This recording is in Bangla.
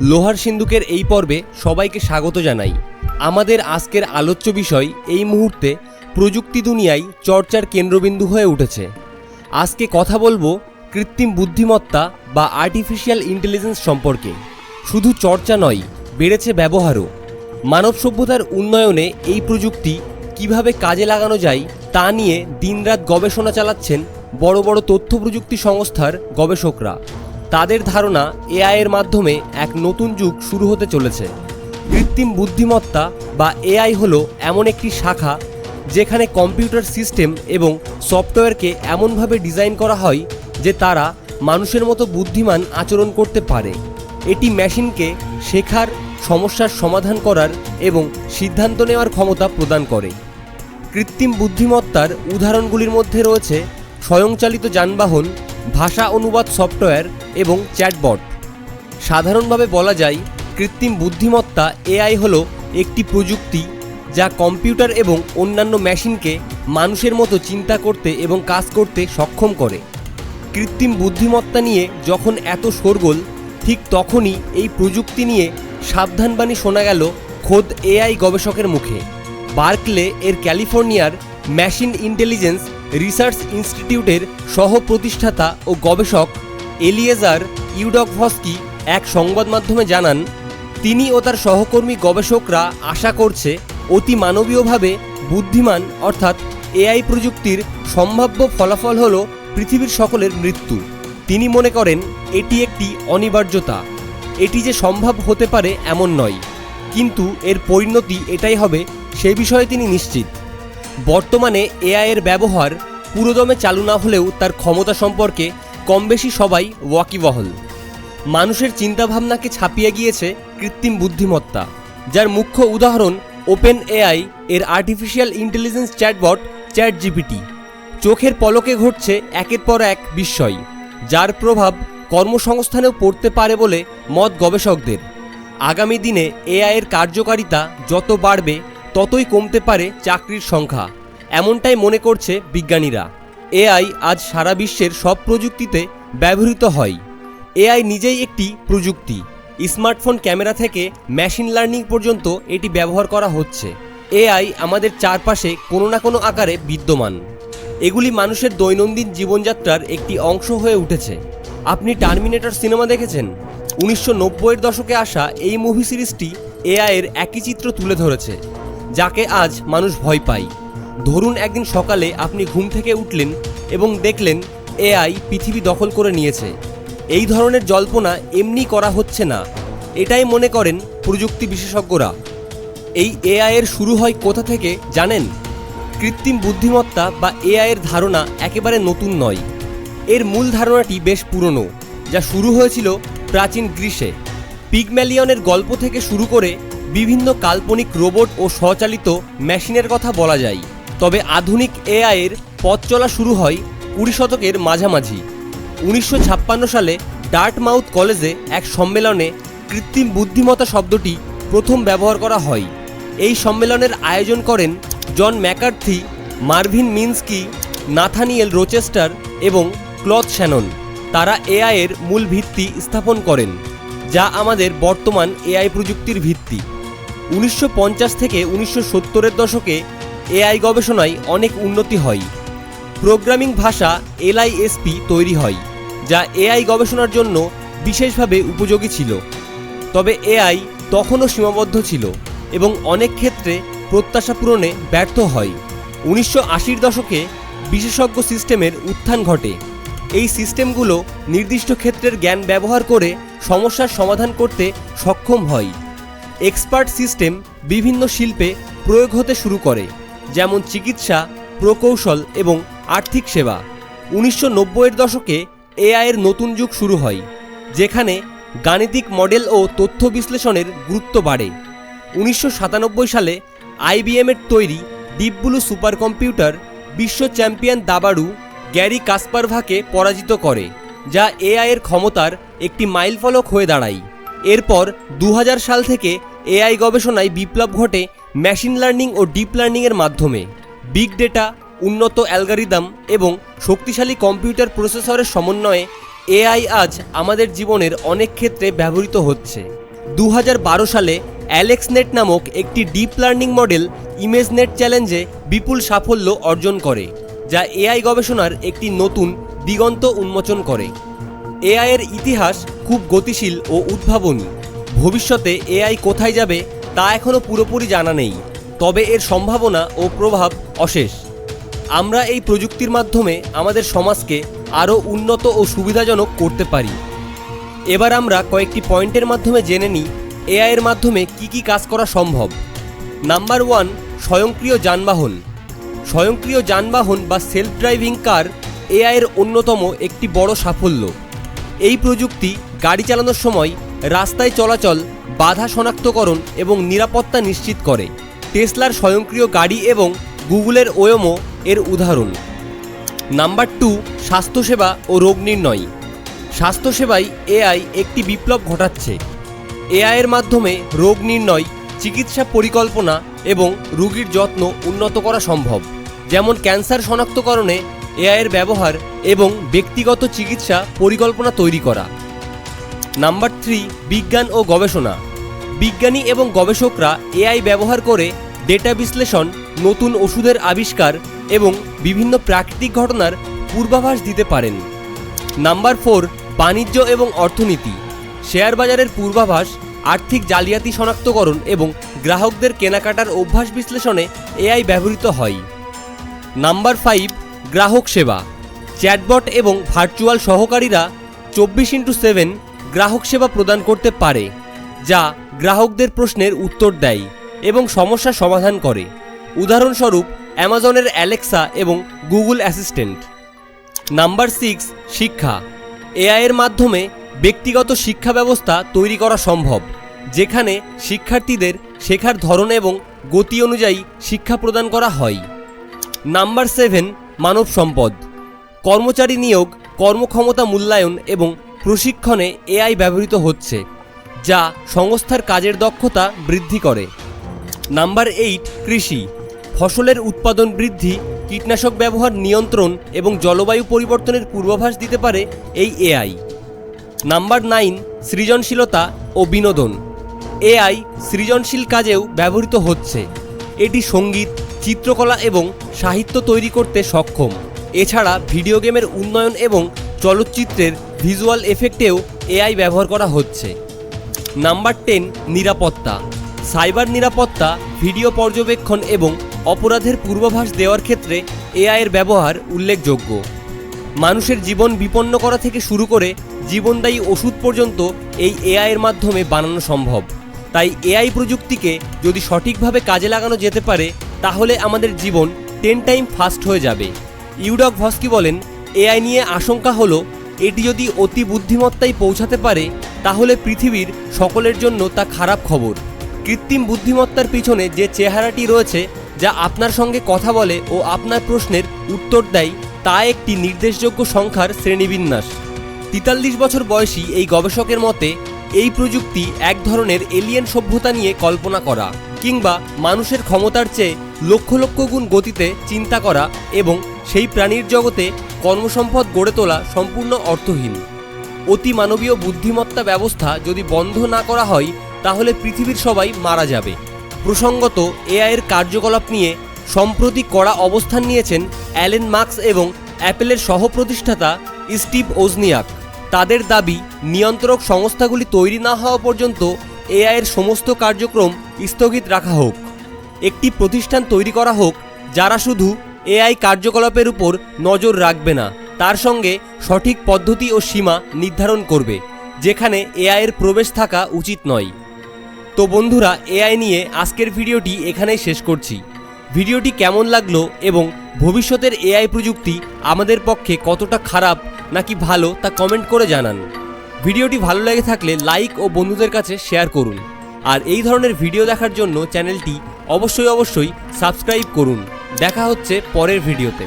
লোহার সিন্ধুকের এই পর্বে সবাইকে স্বাগত জানাই। আমাদের আজকের আলোচ্য বিষয় এই মুহূর্তে প্রযুক্তি দুনিয়ায় চর্চার কেন্দ্রবিন্দু হয়ে উঠেছে। আজকে কথা বলব কৃত্রিম বুদ্ধিমত্তা বা আর্টিফিশিয়াল ইন্টেলিজেন্স সম্পর্কে। শুধু চর্চা নয়, বেড়েছে ব্যবহারও। মানব সভ্যতার উন্নয়নে এই প্রযুক্তি কীভাবে কাজে লাগানো যায় তা নিয়ে দিনরাত গবেষণা চালাচ্ছেন বড় বড় তথ্য প্রযুক্তি সংস্থার গবেষকরা। তাদের ধারণা এআইয়ের মাধ্যমে এক নতুন যুগ শুরু হতে চলেছে। কৃত্রিম বুদ্ধিমত্তা বা এআই হলো এমন একটি শাখা যেখানে কম্পিউটার সিস্টেম এবং সফটওয়্যারকে এমনভাবে ডিজাইন করা হয় যে তারা মানুষের মতো বুদ্ধিমান আচরণ করতে পারে। এটি মেশিনকে শেখার, সমস্যার সমাধান করার এবং সিদ্ধান্ত নেওয়ার ক্ষমতা প্রদান করে। কৃত্রিম বুদ্ধিমত্তার উদাহরণগুলির মধ্যে রয়েছে স্বয়ংচালিত যানবাহন ভাষা অনুবাদ সফটওয়্যার এবং চ্যাটবট। সাধারণভাবে বলা যায়, কৃত্রিম বুদ্ধিমত্তা এআই হল একটি প্রযুক্তি যা কম্পিউটার এবং অন্যান্য মেশিনকে মানুষের মতো চিন্তা করতে এবং কাজ করতে সক্ষম করে। কৃত্রিম বুদ্ধিমত্তা নিয়ে যখন এত শোরগোল, ঠিক তখনই এই প্রযুক্তি নিয়ে সাবধানবাণী শোনা গেল খোদ এআই গবেষকের মুখে। বার্কলে এর ক্যালিফোর্নিয়ার মেশিন ইন্টেলিজেন্স রিসার্চ ইনস্টিটিউটের সহ প্রতিষ্ঠাতা ও গবেষক এলিয়েজার ইউডকভস্কি এক সংবাদ মাধ্যমে জানান, তিনি ও তার সহকর্মী গবেষকরা আশা করছে অতি মানবীয়ভাবে বুদ্ধিমান, অর্থাৎ এআই প্রযুক্তির সম্ভাব্য ফলাফল হল পৃথিবীর সকলের মৃত্যু। তিনি মনে করেন, এটি একটি অনিবার্যতা। এটি যে সম্ভব হতে পারে এমন নয়। কিন্তু এর পরিণতি এটাই হবে, সে বিষয়ে তিনি নিশ্চিত। বর্তমানে এআইয়ের ব্যবহার পুরোদমে চালু না হলেও তার ক্ষমতা সম্পর্কে কম বেশি সবাই ওয়াকিবহল। মানুষের চিন্তাভাবনাকে ছাপিয়ে গিয়েছে কৃত্রিম বুদ্ধিমত্তা, যার মুখ্য উদাহরণ ওপেন এআই এর artificial intelligence chatbot chat GPT চোখের পলকে ঘটছে একের পর এক বিস্ময়, যার প্রভাব কর্মসংস্থানেও পড়তে পারে বলে মত গবেষকদের। আগামী দিনে এআইয়ের কার্যকারিতা যত বাড়বে ততই কমতে পারে চাকরির সংখ্যা। এমনটাই মনে করছে বিজ্ঞানীরা। এআই আজ সারা বিশ্বের সব প্রযুক্তিতে ব্যবহৃত হয়। এআই নিজেই একটি প্রযুক্তি। স্মার্টফোন ক্যামেরা থেকে মেশিন লার্নিং পর্যন্ত এটি ব্যবহার করা হচ্ছে। এআই আমাদের চারপাশে কোনো না কোনো আকারে বিদ্যমান। এগুলি মানুষের দৈনন্দিন জীবনযাত্রার একটি অংশ হয়ে উঠেছে। আপনি টার্মিনেটর সিনেমা দেখেছেন? উনিশশো নব্বইয়ের দশকে আসা এই মুভি সিরিজটি এআই এর একই চিত্র তুলে ধরেছে। যাকে আজ মানুষ ভয় পায়। ধরুন একদিন সকালে আপনি ঘুম থেকে উঠলেন এবং দেখলেন এআই পৃথিবী দখল করে নিয়েছে। এই ধরনের জল্পনা এমনি করা হচ্ছে না। এটাই মনে করেন প্রযুক্তি বিশেষজ্ঞরা। এই এআই এর শুরু হয় কোথা থেকে জানেন? কৃত্রিম বুদ্ধিমত্তা বা এআই এর ধারণা একেবারে নতুন নয়। এর মূল ধারণাটি বেশ পুরনো, যা শুরু হয়েছিল প্রাচীন গ্রীসে। পিগম্যালিয়নের গল্প থেকে শুরু করে বিভিন্ন কাল্পনিক রোবট ও স্বচালিত মেশিনের কথা বলা যায়। তবে আধুনিক এআইয়ের পথ চলা শুরু হয় কুড়ি শতকের মাঝামাঝি। উনিশশো ছাপ্পান্ন সালে ডার্টমাউথ কলেজে এক সম্মেলনে কৃত্রিম বুদ্ধিমত্তা শব্দটি প্রথম ব্যবহার করা হয়। এই সম্মেলনের আয়োজন করেন John McCarthy, Marvin Minsky, Nathaniel Rochester এবং ক্লথ শ্যানন। তারা এআইয়ের মূল ভিত্তি স্থাপন করেন, যা আমাদের বর্তমান এআই প্রযুক্তির ভিত্তি। উনিশশো পঞ্চাশ থেকে উনিশশো সত্তরের দশকে এআই গবেষণায় অনেক উন্নতি হয়। প্রোগ্রামিং ভাষা এলআইএসপি তৈরি হয়, যা এআই গবেষণার জন্য বিশেষভাবে উপযোগী ছিল। তবে এআই তখনও সীমাবদ্ধ ছিল এবং অনেক ক্ষেত্রে প্রত্যাশা পূরণে ব্যর্থ হয়। উনিশশো আশির দশকে বিশেষজ্ঞ সিস্টেমের উত্থান ঘটে। এই সিস্টেমগুলো নির্দিষ্ট ক্ষেত্রের জ্ঞান ব্যবহার করে সমস্যার সমাধান করতে সক্ষম হয়। এক্সপার্ট সিস্টেম বিভিন্ন শিল্পে প্রয়োগ হতে শুরু করে, যেমন চিকিৎসা, প্রকৌশল এবং আর্থিক সেবা। উনিশশো নব্বইয়ের দশকে এআইয়ের নতুন যুগ শুরু হয়, যেখানে গাণিতিক মডেল ও তথ্য বিশ্লেষণের গুরুত্ব বাড়ে। উনিশশো সাতানব্বই সালে আইবিএমের তৈরি ডিপ ব্লু সুপার কম্পিউটার বিশ্ব চ্যাম্পিয়ন দাবাড়ু গ্যারি কাসপারভাকে পরাজিত করে, যা এআইয়ের ক্ষমতার একটি মাইলফলক হয়ে দাঁড়ায়। এরপর দু হাজার সাল থেকে এআই গবেষণায় বিপ্লব ঘটে মেশিন লার্নিং ও ডিপ লার্নিংয়ের মাধ্যমে। বিগ ডেটা উন্নত অ্যালগারিদম এবং শক্তিশালী কম্পিউটার প্রসেসরের সমন্বয়ে এআই আজ আমাদের জীবনের অনেক ক্ষেত্রে ব্যবহৃত হচ্ছে। দু হাজার বারো সালে অ্যালেক্সনেট নামক একটি ডিপ লার্নিং মডেল ইমেজনেট চ্যালেঞ্জে বিপুল সাফল্য অর্জন করে, যা এআই গবেষণার একটি নতুন, দিগন্ত উন্মোচন করে। এআই এর ইতিহাস খুব গতিশীল ও উদ্ভাবনী। ভবিষ্যতে এআই কোথায় যাবে, তা এখনও পুরোপুরি জানা নেই। তবে এর সম্ভাবনা ও প্রভাব অশেষ। আমরা এই প্রযুক্তির মাধ্যমে আমাদের সমাজকে আরও উন্নত ও সুবিধাজনক করতে পারি। এবার আমরা কয়েকটি পয়েন্টের মাধ্যমে জেনে নিই, এআই এর মাধ্যমে কি কি কাজ করা সম্ভব। নাম্বার ওয়ান, স্বয়ংক্রিয় যানবাহন। স্বয়ংক্রিয় যানবাহন বা সেলফ ড্রাইভিং কার এআই এর অন্যতম একটি বড় সাফল্য। এই প্রযুক্তি গাড়ি চালানোর সময় রাস্তায় চলাচল, বাধা শনাক্তকরণ এবং নিরাপত্তা নিশ্চিত করে। টেসলার স্বয়ংক্রিয় গাড়ি এবং গুগলের ওয়োমো এর উদাহরণ। নাম্বার টু, স্বাস্থ্যসেবা ও রোগ নির্ণয়। স্বাস্থ্যসেবায় এআই একটি বিপ্লব ঘটাচ্ছে। এআইয়ের মাধ্যমে রোগ নির্ণয়, চিকিৎসা পরিকল্পনা এবং রোগীর যত্ন উন্নত করা সম্ভব। যেমন ক্যান্সার শনাক্তকরণে এআই এর ব্যবহার এবং ব্যক্তিগত চিকিৎসা পরিকল্পনা তৈরি করা। নাম্বার থ্রি, বিজ্ঞান ও গবেষণা। বিজ্ঞানী এবং গবেষকরা এআই ব্যবহার করে ডেটা বিশ্লেষণ, নতুন ওষুধের আবিষ্কার এবং বিভিন্ন প্রাকৃতিক ঘটনার পূর্বাভাস দিতে পারেন। নাম্বার ফোর, বাণিজ্য এবং অর্থনীতি। শেয়ার বাজারের পূর্বাভাস, আর্থিক জালিয়াতি শনাক্তকরণ এবং গ্রাহকদের কেনাকাটার অভ্যাস বিশ্লেষণে এআই ব্যবহৃত হয়। নাম্বার ফাইভ গ্রাহক সেবা, চ্যাটবট এবং ভার্চুয়াল সহকারীরা চব্বিশ ইন্টু সেভেন গ্রাহক সেবা প্রদান করতে পারে, যা গ্রাহকদের প্রশ্নের উত্তর দেয় এবং সমস্যা সমাধান করে। উদাহরণস্বরূপ, অ্যামাজনের অ্যালেক্সা এবং গুগল অ্যাসিস্ট্যান্ট। নাম্বার সিক্স, শিক্ষা। এআইয়ের মাধ্যমে ব্যক্তিগত শিক্ষা ব্যবস্থা তৈরি করা সম্ভব, যেখানে শিক্ষার্থীদের শেখার ধরন এবং গতি অনুযায়ী শিক্ষা প্রদান করা হয়। নাম্বার সেভেন মানব সম্পদ। কর্মচারী নিয়োগ, কর্মক্ষমতা মূল্যায়ন এবং প্রশিক্ষণে এআই ব্যবহৃত হচ্ছে, যা সংস্থার কাজের দক্ষতা বৃদ্ধি করে। নাম্বার এইট, কৃষি। ফসলের উৎপাদন বৃদ্ধি, কীটনাশক ব্যবহার নিয়ন্ত্রণ এবং জলবায়ু পরিবর্তনের পূর্বাভাস দিতে পারে এই এআই। নাম্বার নাইন, সৃজনশীলতা ও বিনোদন। এআই সৃজনশীল কাজেও ব্যবহৃত হচ্ছে। এটি সংগীত, চিত্রকলা এবং সাহিত্য তৈরি করতে সক্ষম। এছাড়া ভিডিও গেমের উন্নয়ন এবং চলচ্চিত্রের ভিজুয়াল এফেক্টেও এআই ব্যবহার করা হচ্ছে। নাম্বার টেন, নিরাপত্তা। সাইবার নিরাপত্তা, ভিডিও পর্যবেক্ষণ এবং অপরাধের পূর্বাভাস দেওয়ার ক্ষেত্রে এআই এর ব্যবহার উল্লেখযোগ্য। মানুষের জীবন বিপন্ন করা থেকে শুরু করে জীবনদায়ী ওষুধ পর্যন্ত এই এআই এর মাধ্যমে বানানো সম্ভব। তাই এআই প্রযুক্তিকে যদি সঠিকভাবে কাজে লাগানো যেতে পারে, তাহলে আমাদের জীবন টেন টাইম ফাস্ট হয়ে যাবে। ইউডক ভস্কি বলেন, এআই নিয়ে আশঙ্কা হলো, এটি যদি অতি বুদ্ধিমত্তায় পৌঁছাতে পারে, তাহলে পৃথিবীর সকলের জন্য তা খারাপ খবর। কৃত্রিম বুদ্ধিমত্তার পিছনে যে চেহারাটি রয়েছে, যা আপনার সঙ্গে কথা বলে ও আপনার প্রশ্নের উত্তর দেয়, তা একটি নির্দেশযোগ্য সংখ্যার শ্রেণীবিন্যাস। তেতাল্লিশ বছর বয়সী এই গবেষকের মতে, এই প্রযুক্তি এক ধরনের এলিয়েন সভ্যতা নিয়ে কল্পনা করা। কিংবা মানুষের ক্ষমতার চেয়ে লক্ষ লক্ষ গুণ গতিতে চিন্তা করা এবং সেই প্রাণীর জগতে কর্মসম্পদ গড়ে তোলা সম্পূর্ণ অর্থহীন। অতি মানবীয় বুদ্ধিমত্তা ব্যবস্থা যদি বন্ধ না করা হয়, তাহলে পৃথিবীর সবাই মারা যাবে। প্রসঙ্গত এআইয়ের কার্যকলাপ নিয়ে সম্প্রতি কড়া অবস্থান নিয়েছেন অ্যালেন মার্কস এবং অ্যাপেলের সহপ্রতিষ্ঠাতা স্টিভ ওজনিয়াক। তাদের দাবি, নিয়ন্ত্রক সংস্থাগুলি তৈরি না হওয়া পর্যন্ত এআই এর সমস্ত কার্যক্রম স্থগিত রাখা হোক। একটি প্রতিষ্ঠান তৈরি করা হোক, যারা শুধু এআই কার্যকলাপের উপর নজর রাখবে না, তার সঙ্গে সঠিক পদ্ধতি ও সীমা নির্ধারণ করবে, যেখানে এআইয়ের প্রবেশ থাকা উচিত নয়। তো বন্ধুরা, এআই নিয়ে আজকের ভিডিওটি এখানেই শেষ করছি। ভিডিওটি কেমন লাগল এবং ভবিষ্যতের এআই প্রযুক্তি আমাদের পক্ষে কতটা খারাপ নাকি ভালো তা কমেন্ট করে জানান। ভিডিওটি ভালো লেগে থাকলে লাইক ও বন্ধুদের কাছে শেয়ার করুন। আর এই ধরনের ভিডিও দেখার জন্য চ্যানেলটি অবশ্যই অবশ্যই সাবস্ক্রাইব করুন। দেখা হচ্ছে পরের ভিডিওতে।